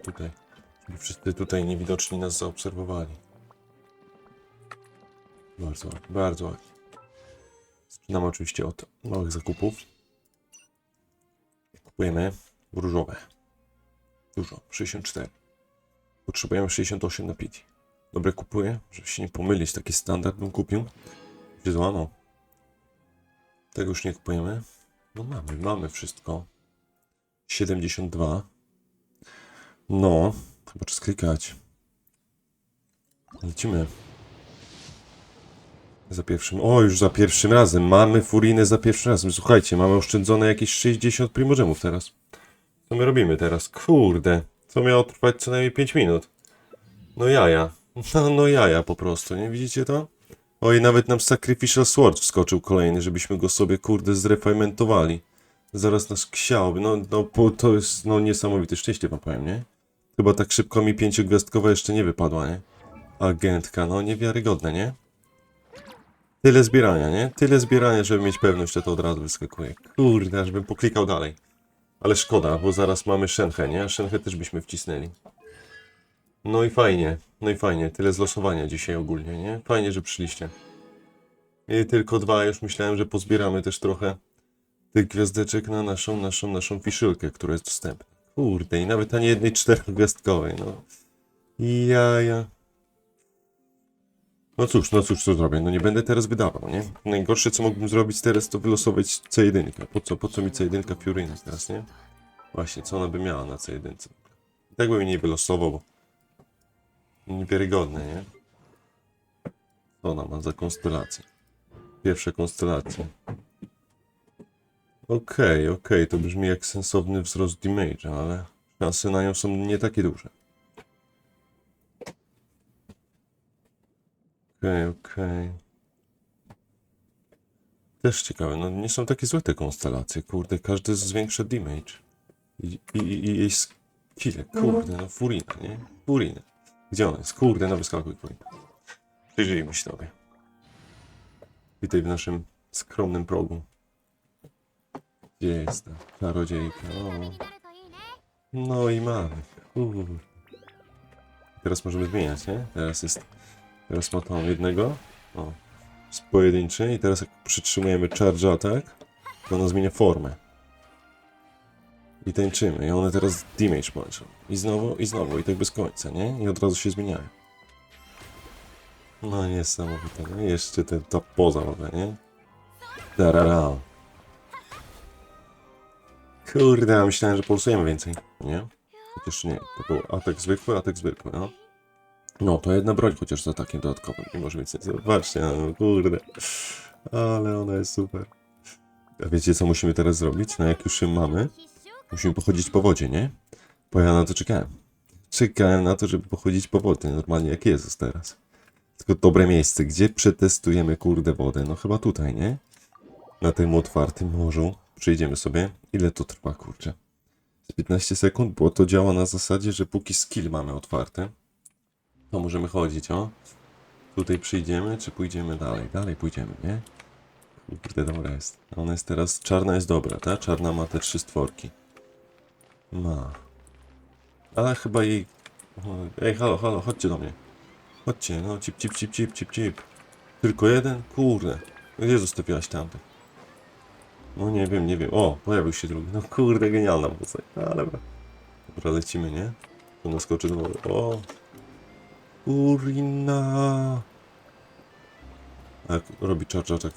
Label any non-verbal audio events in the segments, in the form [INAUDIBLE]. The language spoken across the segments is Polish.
tutaj. Żeby wszyscy tutaj niewidoczni nas zaobserwowali. Bardzo ładnie, bardzo ładnie. Zaczynamy oczywiście od małych zakupów. Kupujemy różowe. Dużo, 64. Potrzebujemy 68 na pity. Dobre kupuję, żeby się nie pomylić, taki standard bym kupił. Się złamał. Tego już nie kupujemy. No mamy, mamy wszystko. 72. No, chyba czas klikać. Lecimy. Za pierwszym. O, już za pierwszym razem. Mamy furinę za pierwszym razem. Słuchajcie, mamy oszczędzone jakieś 60 primogemów teraz. Co my robimy teraz? Kurde. Co miało trwać co najmniej 5 minut? No jaja. [LAUGHS] No, no jaja po prostu, nie widzicie to? Oj, nawet nam Sacrificial Sword wskoczył kolejny, żebyśmy go sobie, kurde, zrefimentowali. Zaraz nas ksiał. No, no, to jest, no, niesamowite szczęście wam powiem, nie? Chyba tak szybko mi pięciogwiazdkowa jeszcze nie wypadła, nie? Agentka, no, niewiarygodne, nie? Tyle zbierania, nie? Tyle zbierania, żeby mieć pewność, że to od razu wyskakuje. Kurde, aż bym poklikał dalej. Ale szkoda, bo zaraz mamy Shenhe, nie? A Shenhe też byśmy wcisnęli. No i fajnie, no i fajnie. Tyle z losowania dzisiaj ogólnie, nie? Fajnie, że przyszliście. I tylko dwa, już myślałem, że pozbieramy też trochę tych gwiazdeczek na naszą, naszą, naszą fiszylkę, która jest dostępna. Kurde, i nawet ani jednej czterogwiazdkowej, no. Jaja. No cóż, no cóż, co zrobię? No nie będę teraz wydawał, nie? Najgorsze, co mógłbym zrobić teraz, to wylosować C1. Po co, po co mi C1 Fiorina teraz, nie? Właśnie, co ona by miała na C1? I tak bym jej nie wylosował, bo niewiarygodne, nie? Co ona ma za konstelację? Pierwsze konstelacje. Okej, okej, to brzmi jak sensowny wzrost damage'a, ale szanse na nią są nie takie duże. Okej, okej. Też ciekawe, no nie są takie złe te konstelacje, kurde, każdy zwiększa damage. I, i, i, i jej skille, kurde, no Furina, nie? Furina. Gdzie ona jest? Kurde, no wyskakuj Furina. Przyjrzyjmy się tobie. Witaj w naszym skromnym progu. Gdzie jest ta czarodziejka? O. No i mamy. Teraz możemy zmieniać, nie? Teraz jest... Teraz ma tam jednego. O. Jest pojedynczy i teraz jak przytrzymujemy charge attack, to ona zmienia formę. I tańczymy. I one teraz damage pończą. I znowu, i znowu. I tak bez końca, nie? I od razu się zmieniają. No niesamowite, no jeszcze ten, ta poza w ogóle, nie? Darara. Kurde, myślałem, że pulsujemy więcej, nie? Chociaż nie, to był atak zwykły, atak zwykły, no. No, to jedna broń chociaż z atakiem dodatkowym, nie może więcej. Zobaczcie, no, kurde. Ale ona jest super. A wiecie, co musimy teraz zrobić? No, jak już ją mamy, musimy pochodzić po wodzie, nie? Bo ja na to czekałem. Czekałem na to, żeby pochodzić po wodzie, normalnie jak Jezus teraz. Tylko dobre miejsce, gdzie przetestujemy, kurde, wodę? No chyba tutaj, nie? Na tym otwartym morzu. Przyjdziemy sobie. Ile to trwa, kurczę? Z 15 sekund, bo to działa na zasadzie, że póki skill mamy otwarty, to możemy chodzić, o. Tutaj przyjdziemy, czy pójdziemy dalej? Dalej pójdziemy, nie? Kurde, dobra jest. Ona jest teraz, czarna jest dobra, ta? Czarna ma te trzy stworki. Ma. Ale chyba jej... Ej, halo, halo, chodźcie do mnie. Chodźcie, no, cip, cip, cip, cip, cip, cip. Tylko jeden? Kurde. Gdzie zostawiłaś tamty? No nie wiem, nie wiem. O, pojawił się drugi. No kurde, genialna postać. Ale dobra. Dobra, lecimy, nie? Tu naskoczy do wody. O! Urina! A jak robi charge attack?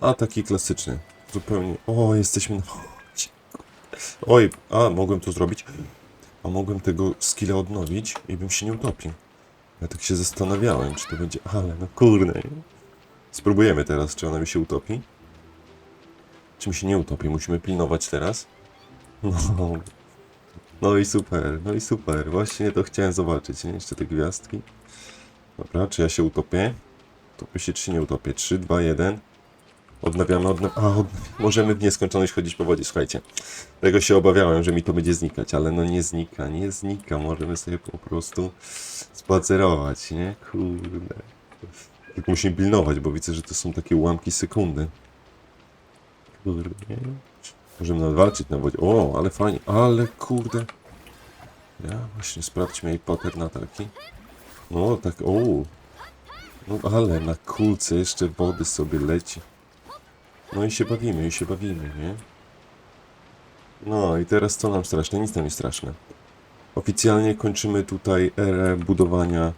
A, taki klasyczny. Zupełnie. O, jesteśmy na. Oj, a, mogłem to zrobić. A mogłem tego skilla odnowić i bym się nie utopił. Ja tak się zastanawiałem, czy to będzie... Ale no kurde. Spróbujemy teraz, czy ona mi się utopi. Czy mi się nie utopi? Musimy pilnować teraz. No. No i super, no i super. Właśnie to chciałem zobaczyć, nie? Jeszcze te gwiazdki. Dobra, czy ja się utopię? Utopię się, czy nie utopię? 3, 2, 1. Odnawiamy, odnawiamy. A, odnawiamy. Możemy w nieskończoność chodzić po wodzie, słuchajcie. Tego się obawiałem, że mi to będzie znikać, ale no nie znika, nie znika. Możemy sobie po prostu spacerować, nie? Kurde. Tylko musimy pilnować, bo widzę, że to są takie ułamki sekundy. Kurde? Możemy nawet walczyć na wodzie. O, ale fajnie, ale kurde. Ja właśnie sprawdźmy jej pattern ataki. No tak, o. No ale na kulce jeszcze wody sobie leci. No i się bawimy, i się bawimy, nie? No i teraz co nam straszne? Nic nam nie straszne. Oficjalnie kończymy tutaj erę budowania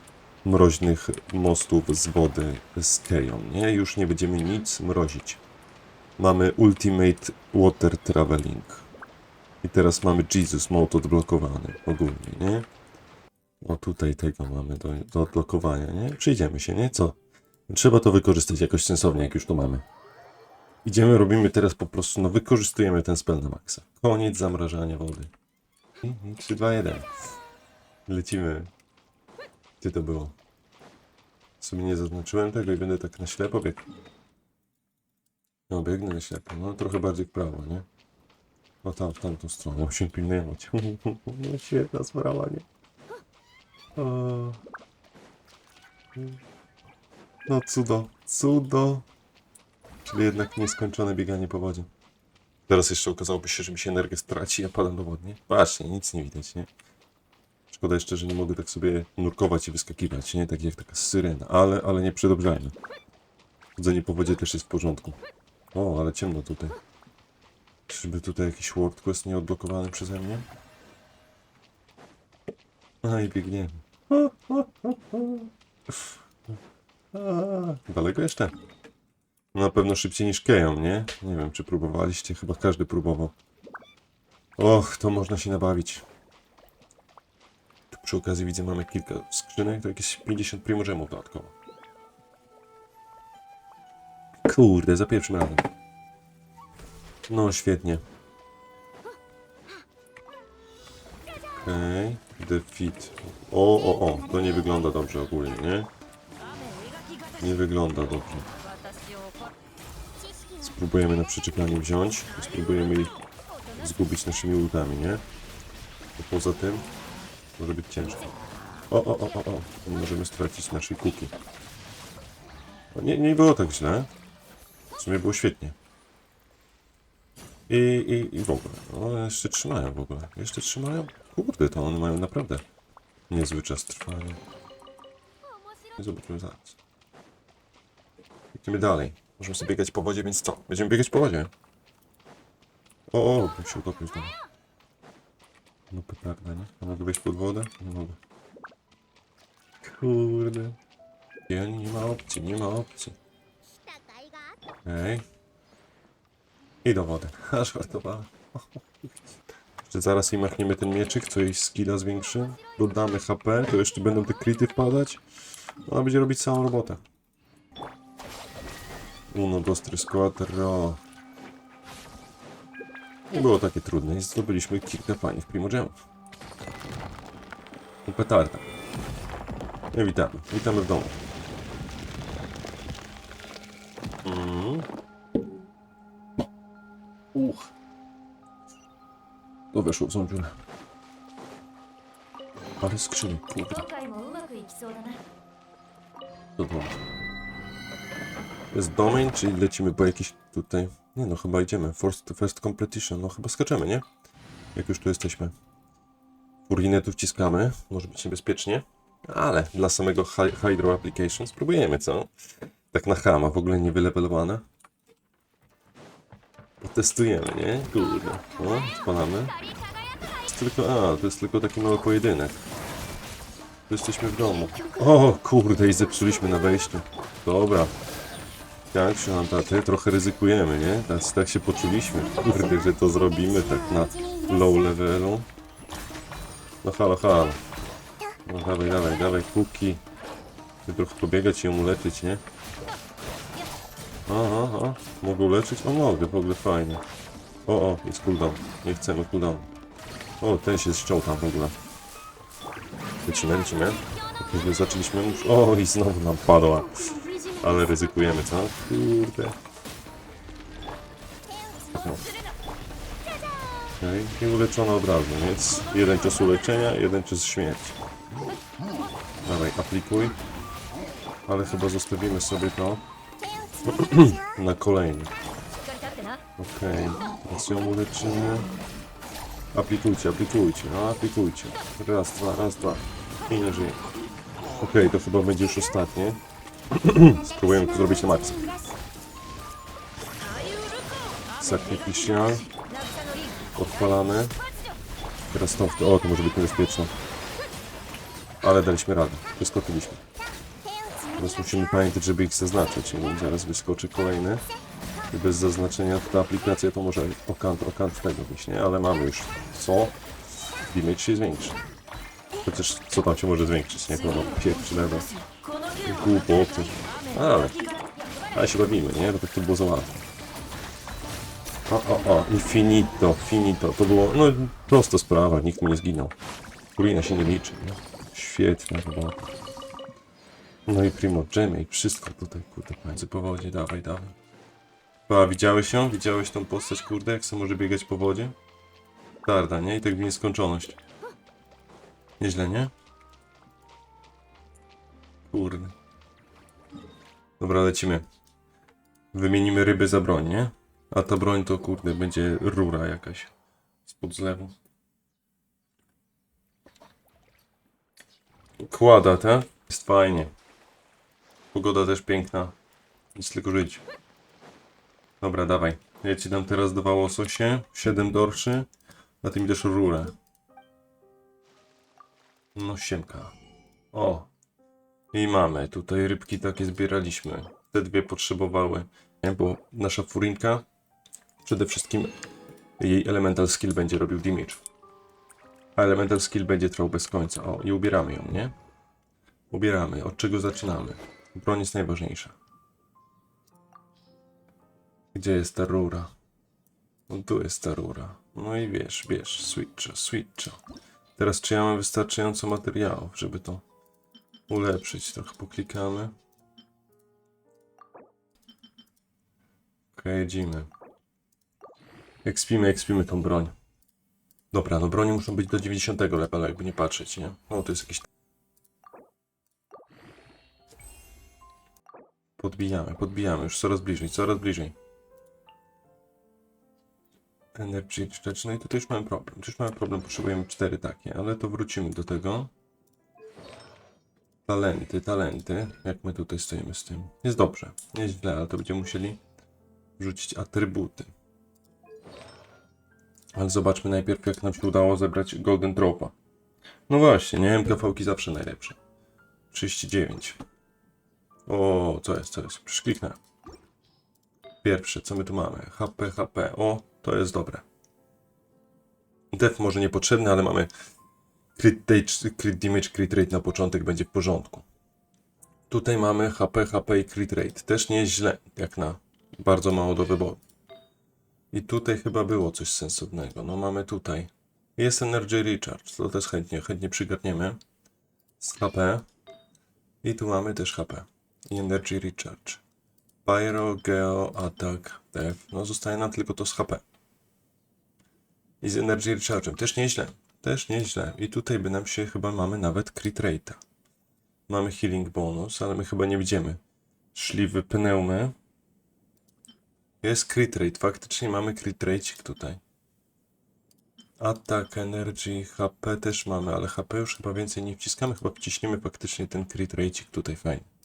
mroźnych mostów z wody z Keją, nie? Już nie będziemy nic mrozić. Mamy Ultimate Water Traveling. I teraz mamy Jesus Mode odblokowany ogólnie, nie? O tutaj tego mamy do, do odblokowania, nie? Przyjdziemy się, nie? Co? Trzeba to wykorzystać jakoś sensownie, jak już to mamy. Idziemy, robimy teraz po prostu, no wykorzystujemy ten spell na maksa. Koniec zamrażania wody. I, i 3, 2, 1. Lecimy. Gdzie to było? W sumie nie zaznaczyłem tego i będę tak na ślepo biegł. No, biegnę na. No, trochę bardziej w prawo, nie? No tam, w tamtą stronę. Musimy pilnować. No, Świetna sprawa, nie? O. No cudo, cudo. Czyli jednak nieskończone bieganie po wodzie. Teraz jeszcze okazałoby się, że mi się energię straci, ja padam do wody, nie? Właśnie, nic nie widać, nie? Szkoda jeszcze, że nie mogę tak sobie nurkować i wyskakiwać, nie? Tak jak taka syrena, ale, ale nie przedobrzajmy. Chodzenie po wodzie też jest w porządku. O, ale ciemno tutaj. Czyżby tutaj jakiś world quest nie odblokowany przeze mnie? A i biegniemy. Daleko jeszcze? Na pewno szybciej niż Keją, nie? Nie wiem, czy próbowaliście. Chyba każdy próbował. Och, to można się nabawić. Tu przy okazji widzę, mamy kilka skrzynek, to jakieś 50 primożemów dodatkowo. Kurde, za pierwszym razem. No, świetnie. Okej, defeat. O, o, o, to nie wygląda dobrze ogólnie, nie? Nie wygląda dobrze. Spróbujemy na przyczepianie wziąć. Spróbujemy ich zgubić naszymi ultami, nie? Bo poza tym może być ciężko. O, o, o, o, o. Możemy stracić naszej kuki. Nie, nie było tak źle. Sumie było świetnie. I, i, i w ogóle. No, jeszcze trzymają w ogóle. Jeszcze trzymają? Kurde, to one mają naprawdę niezły czas trwania. I zaraz. Idziemy dalej. Możemy sobie biegać po wodzie, więc co? Będziemy biegać po wodzie. O, o, bym się utopił. No petarda, nie? A mogę wejść pod wodę? Nie mogę. Kurde. Nie, nie ma opcji, nie ma opcji. Okej. I do wody. [LAUGHS] Aż żartowałem. Jeszcze zaraz jej machniemy ten mieczyk, co jej skilla zwiększy. Dodamy HP, to jeszcze będą te kryty wpadać. Ona będzie robić całą robotę. Uno, dos, tres, quattro. Nie było takie trudne i zdobyliśmy kilka fajnych primogemów. I petarda. No i witamy. Witamy w domu. weszło w złą dziurę. Parę kurde. To dobra. Jest domain, czyli lecimy po jakiś tutaj... Nie no, chyba idziemy. First, first competition. No chyba skaczemy, nie? Jak już tu jesteśmy. Furginę tu wciskamy. Może być niebezpiecznie. Ale dla samego Hydro Application spróbujemy, co? Tak na chama, w ogóle niewylewelowane. Potestujemy, nie? Kurde. No, spalamy. To tylko... A, to jest tylko taki mały pojedynek. Tu jesteśmy w domu. O kurde, i zepsuliśmy na wejściu. Dobra. Tak, się taty, trochę ryzykujemy, nie? Tak, tak się poczuliśmy. Kurde, że to zrobimy tak na low levelu. No halo, halo. No dawaj, dawaj, dawaj, kuki. Chcę trochę pobiegać i ją nie? Aha, aha. Mogę uleczyć? O, mogę, w ogóle fajnie. O, o, jest cooldown. Nie chcemy cooldown. O, ten się ściął tam w ogóle. Jak źle zaczęliśmy już... O, i znowu nam padła. Ale ryzykujemy, co? Kurde. Okej, i uleczona od razu, więc jeden cios uleczenia, jeden cios śmierci. Dawaj, aplikuj. Ale chyba zostawimy sobie to [CLEARS THROAT] Na kolejny. Okej, okay. ją uleczymy. Aplikujcie, aplikujcie, no, aplikujcie. Raz, dwa, raz, dwa. I nie żyje. Okej, okay, to chyba będzie już ostatnie. [CLEARS THROAT] Spróbujemy to zrobić na maksa. Saknie piśnia. Odpalane. Teraz to, o, to może być niebezpieczne. Ale daliśmy radę. Wyskoczyliśmy. Teraz musimy pamiętać, żeby ich zaznaczyć. Nie? Zaraz wyskoczy kolejny. I bez zaznaczenia ta aplikacja to może o kant, o kant tego wyjść, nie? Ale mamy już co? Image się zwiększy. Chociaż co tam się może zwiększyć, nie? Kono pierwszy level. Głupoty. Ale, ale się bawimy, nie? To tak to było za łatwe. O, o, o, i finito. To było, no, prosta sprawa, nikt mi nie zginął. Kurina się nie liczy, nie? Świetna robota. No i Primo Gemmy, i wszystko tutaj, kurde, państwo po wodzie, dawaj, dawaj. A, widziałeś ją? Widziałeś tą postać, kurde, jak sobie może biegać po wodzie? Tarda, nie? I tak w nieskończoność. Nieźle, nie? Kurde. Dobra, lecimy. Wymienimy ryby za broń, nie? A ta broń to, kurde, będzie rura jakaś. Spod zlewu. Kłada, tak? Jest fajnie. Pogoda też piękna. Nic tylko żyć. Dobra, dawaj. Ja ci dam teraz dwa łososie, 7 dorszy, a ty mi dasz rurę. No siemka. O. I mamy. Tutaj rybki takie zbieraliśmy. Te dwie potrzebowały. Nie? Bo nasza furinka przede wszystkim jej elemental skill będzie robił damage. A elemental skill będzie trwał bez końca. O, i ubieramy ją, nie? Ubieramy. Od czego zaczynamy? Broń jest najważniejsza. Gdzie jest ta rura? No tu jest ta rura. No i wiesz, wiesz, switcha, switcha. Teraz czy ja mam wystarczająco materiałów, żeby to ulepszyć? Trochę poklikamy. Okej, jedziemy. Ekspimy, ekspimy tą broń. Dobra, no broni muszą być do 90 levela, jakby nie patrzeć, nie? O, to jest jakiś... Podbijamy, podbijamy, już coraz bliżej, coraz bliżej. Energy no i tutaj już mamy problem. Już mamy problem, potrzebujemy cztery takie, ale to wrócimy do tego. Talenty, talenty. Jak my tutaj stoimy z tym? Jest dobrze, jest źle, ale to będziemy musieli wrzucić atrybuty. Ale zobaczmy najpierw, jak nam się udało zebrać Golden Dropa. No właśnie, nie? MKV-ki zawsze najlepsze. 39. O, co jest, co jest? Przecież. Pierwsze, co my tu mamy? HP, HP. O, to jest dobre. Def może niepotrzebny, ale mamy crit, rate, crit damage, crit rate na początek będzie w porządku. Tutaj mamy HP, HP i crit rate. Też nie jest źle, jak na bardzo mało do wyboru. I tutaj chyba było coś sensownego. No mamy tutaj. Jest Energy Recharge, to też chętnie, chętnie przygarniemy. Z HP. I tu mamy też HP. I Energy Recharge. Pyro, Geo, Attack, Def. No zostaje nam tylko to z HP. I z Energy Recharge'em. Też nieźle. Też nieźle. I tutaj by nam się chyba mamy nawet crit rate'a. Mamy healing bonus, ale my chyba nie widzimy. Szli wypnęły. Jest crit rate. Faktycznie mamy crit rate tutaj. Attack, energy, HP też mamy, ale HP już chyba więcej nie wciskamy. Chyba wciśniemy faktycznie ten crit rate tutaj fajnie.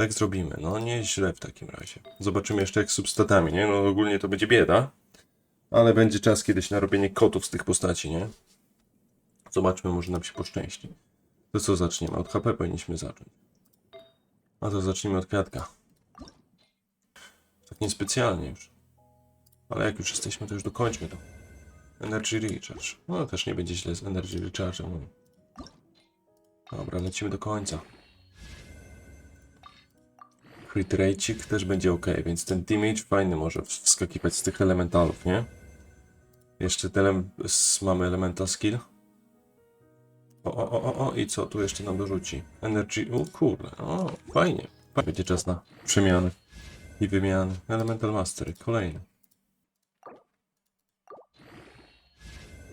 Tak zrobimy. No nie źle w takim razie. Zobaczymy jeszcze jak z substatami, nie? No ogólnie to będzie bieda. Ale będzie czas kiedyś na robienie kotów z tych postaci, nie? Zobaczmy, może nam się poszczęści. To co zaczniemy? Od HP powinniśmy zacząć. A to zacznijmy od kwiatka. Tak niespecjalnie już. Ale jak już jesteśmy, to już dokończmy to. Energy Recharge. No też nie będzie źle z Energy Recharge'em. Dobra, lecimy do końca. Crit rate'ik też będzie ok, więc ten damage fajny może wskakiwać z tych elementalów, nie? Jeszcze tyle mamy elemental skill. O, o, o, o, o, i co tu jeszcze nam dorzuci? Energy, o kurde, o, fajnie. Będzie czas na przemiany i wymiany. Elemental Mastery, kolejny.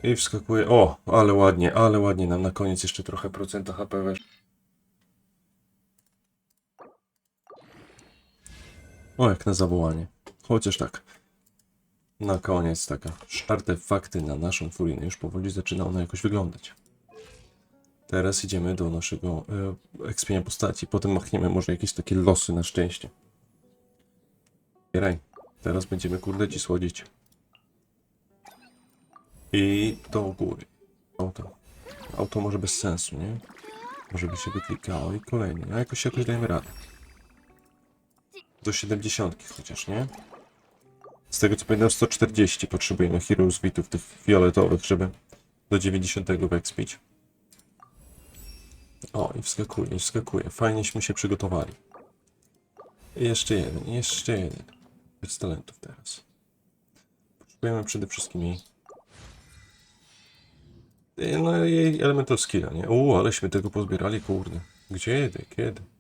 I wskakuje, o, ale ładnie, ale ładnie nam na koniec jeszcze trochę procenta HP weszło. O, jak na zawołanie. Chociaż tak. Na koniec taka artefakty na naszą furinę. Już powoli zaczyna ona jakoś wyglądać. Teraz idziemy do naszego e, ekspienia postaci. Potem machniemy może jakieś takie losy na szczęście. Bieraj. Teraz będziemy kurde ci słodzić. I do góry. Auto. Auto może bez sensu, nie? Może by się wyklikało i kolejny. A jakoś jakoś dajemy radę. Do 70 chociaż, nie? Z tego co pamiętam 140 potrzebujemy Heroes Bitów tych fioletowych, żeby do 90 wekspić. O, i wskakuje, i wskakuje. Fajnieśmy się przygotowali. I jeszcze jeden, jeszcze jeden. Bez talentów teraz. Potrzebujemy przede wszystkim jej... No jej elemental skilla, nie? U, aleśmy tego pozbierali, kurde. Gdzie, kiedy? Z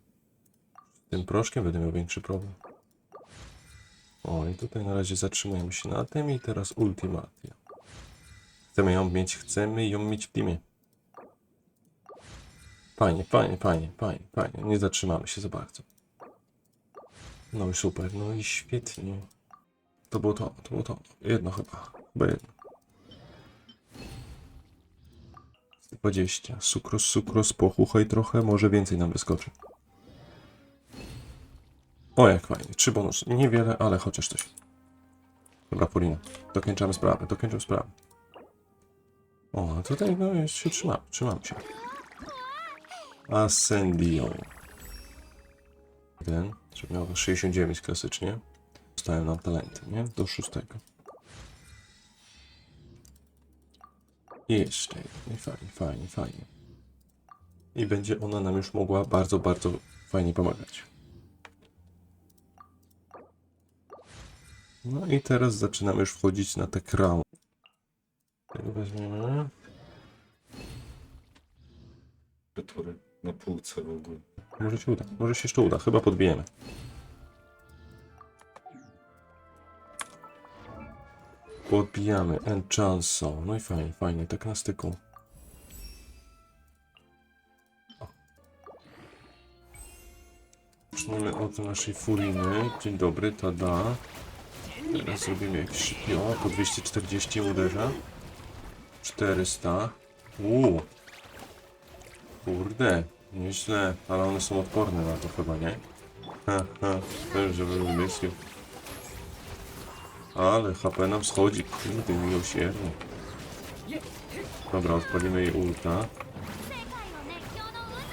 tym proszkiem będę miał większy problem. O, i tutaj na razie zatrzymujemy się na tym i teraz ultimatia. Chcemy ją mieć, chcemy ją mieć w teamie. Fajnie, fajnie, fajnie, fajnie, fajnie. Nie zatrzymamy się za bardzo. No i super, no i świetnie. To było to, to było to. Jedno chyba, chyba jedno. 20. Sukros, sukros, pochuchaj trochę, może więcej nam wyskoczy. O, jak fajnie. Trzy bonusy. Niewiele, ale chociaż coś. Dobra, Polina. Dokończamy sprawę, dokończę sprawę. O, a tutaj no jeszcze się trzymamy, trzymamy się. Ascendio. Jeden, żeby miał 69 klasycznie. Dostałem nam talenty, nie? Do szóstego. Jeszcze jeden. Fajnie, fajnie, fajnie. I będzie ona nam już mogła bardzo, bardzo fajnie pomagać. No i teraz zaczynamy już wchodzić na te crown. Tego weźmiemy. Na półce w ogóle. Może się uda, może się jeszcze uda, chyba podbijemy. Podbijamy Enchanso. No i fajnie, fajnie, tak na styku. Zaczniemy od naszej furiny. Dzień dobry, tada. Teraz zrobimy jakieś szybio. Po 240 uderza. 400. Uuu. Kurde, nieźle, ale one są odporne na to chyba, nie? Ha, ha, też żebym wymyślił. Ale HP nam schodzi, kurde, miłosiernie. Dobra, odpalimy jej ulta.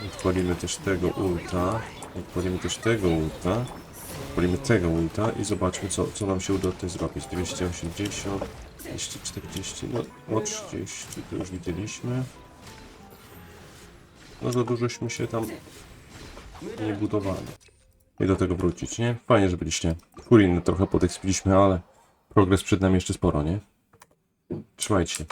Odpalimy też tego ulta. Odpalimy też tego ulta. Odpalimy tego ulta i zobaczmy, co, co nam się uda tutaj zrobić. 280, 240, no, no 30, to już widzieliśmy. No za dużośmy się tam nie budowali. I do tego wrócić, nie? Fajnie, że byliście. Furin trochę podekspiliśmy, ale progres przed nami jeszcze sporo, nie? Trzymajcie.